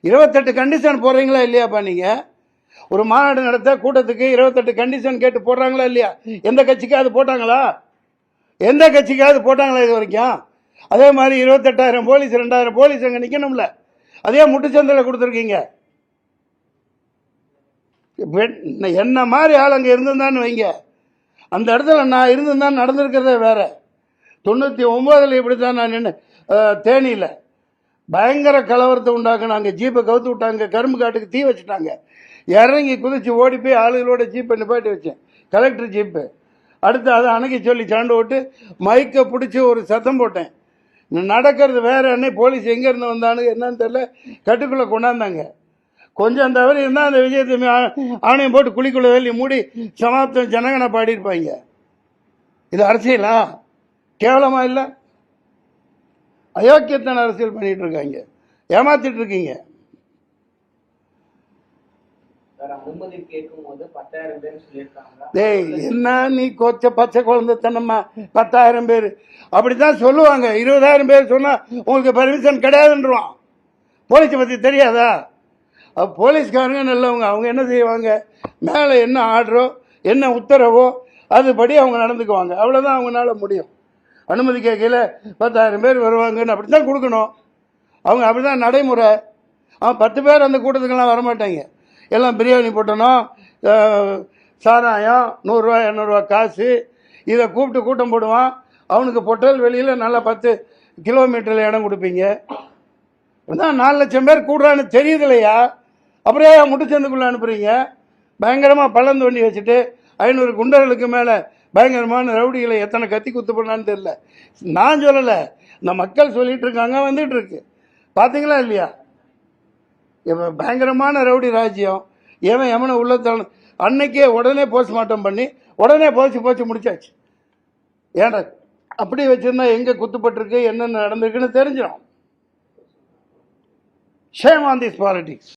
இருபத்தெட்டு கண்டிஷன் போடுறீங்களா இல்லையாப்பா நீங்கள் ஒரு மாநாடு நடத்த கூட்டத்துக்கு இருபத்தெட்டு கண்டிஷன் கேட்டு போடுறாங்களா இல்லையா? எந்த கட்சிக்காவது போட்டாங்களா? எந்த கட்சிக்காவது போட்டாங்களா இது வரைக்கும்? அதே மாதிரி இருபத்தெட்டாயிரம் போலீஸ் ரெண்டாயிரம் போலீஸ் அங்கே நிற்கணும்ல அதே முட்டுச்சந்தையில் கொடுத்துருக்கீங்க. வெ- என்ன மாதிரி ஆள் அங்கே இருந்திருந்தான்னு வைங்க. அந்த இடத்துல நான் இருந்திருந்தா நடந்திருக்கிறதே வேற. தொண்ணூற்றி ஒம்போதில் இப்படி தான் நான் நின்று தேனியில். பயங்கர கலவரத்தை உண்டாக்குனாங்க. ஜீப்பை கவுத்து விட்டாங்க. கரும்பு காட்டுக்கு தீ வச்சுட்டாங்க. இறங்கி குதிச்சு ஓடி போய் ஆளுகளோட ஜீப்பை நிப்பாட்டி வச்சேன். Collector jeep. அடுத்து அதை அணைக்க சொல்லி சண்டை விட்டு மைக்கை பிடிச்சி ஒரு சத்தம் போட்டேன். நடக்கிறது வேற என்ன போலீஸ் எங்கேருந்து வந்தானு என்னன்னு தெரியல. கட்டுக்குள்ளே கொண்டாந்தாங்க. கொஞ்சம் தவறி இருந்தால் அந்த விஜயத்தை ஆணையம் போட்டு குழிக்குள்ள வேலி மூடி சமாப்தம் ஜனகனை பாடியிருப்பாங்க இது அரசியலா? கேவலமாக இல்லை? அயோக்கியத்தன அரசியல் பண்ணிட்டு இருக்காங்க. ஏமாத்திட்டு இருக்கீங்க. டேய் என்ன நீ கொச்ச பச்சை குழந்தைத்தனமா? பத்தாயிரம் பேர். அப்படித்தான் சொல்லுவாங்க. இருபதாயிரம் பேர் சொன்னா உங்களுக்கு பர்மிஷன் கிடையாதுன்றான் போலீஸை பற்றி தெரியாதா? போலீஸ்காரங்க நல்லவங்க. அவங்க என்ன செய்வாங்க? மேலே என்ன ஆர்டரோ என்ன உத்தரவோ அதுபடி அவங்க நடந்துக்குவாங்க. அவ்வளோதான் அவங்களால முடியும். அனுமதி கேட்கல பத்தாயிரம் பேர் வருவாங்கன்னு அப்படி தான் கொடுக்கணும். அவங்க அப்படி தான் நடைமுறை. அவன் பத்து பேர் அந்த கூட்டத்துக்கெல்லாம் வரமாட்டாங்க. எல்லாம் பிரியாணி போட்டணும் சாராயம் நூறுரூவா இரநூறுவா காசு இதை கூப்பிட்டு கூட்டம் போடுவான். அவனுக்கு பொட்டல் வெளியில் நல்லா பத்து கிலோமீட்டரில் இடம் கொடுப்பீங்க. அதான் நாலு லட்சம் பேர் கூடுறான்னு தெரியுது இல்லையா அப்புறம் ஏன் முட்டுச்சந்துக்குள்ளே அனுப்புகிறீங்க பயங்கரமாக பள்ளம் தோண்டி வச்சுட்டு ஐநூறு குண்டர்களுக்கு மேலே பயங்கரமான ரவுடிகளை எத்தனை கத்தி குத்து பண்ணான்னு தெரில நான் சொல்லலை. இந்த மக்கள் சொல்லிட்டு இருக்காங்க வந்துட்டு இருக்கு. பார்த்தீங்களா இல்லையா? இப்போ பயங்கரமான ரவுடி ராஜ்யம். எவன் எவனை உள்ளத்தான அன்னைக்கே உடனே போஸ்ட்மார்ட்டம் பண்ணி உடனே போச்சு போச்சு முடிச்சாச்சு. ஏன்டா அப்படி வச்சுருந்தா எங்கே குத்துப்பட்டிருக்கு என்னென்ன நடந்திருக்குன்னு தெரிஞ்சிடும். Shame on this politics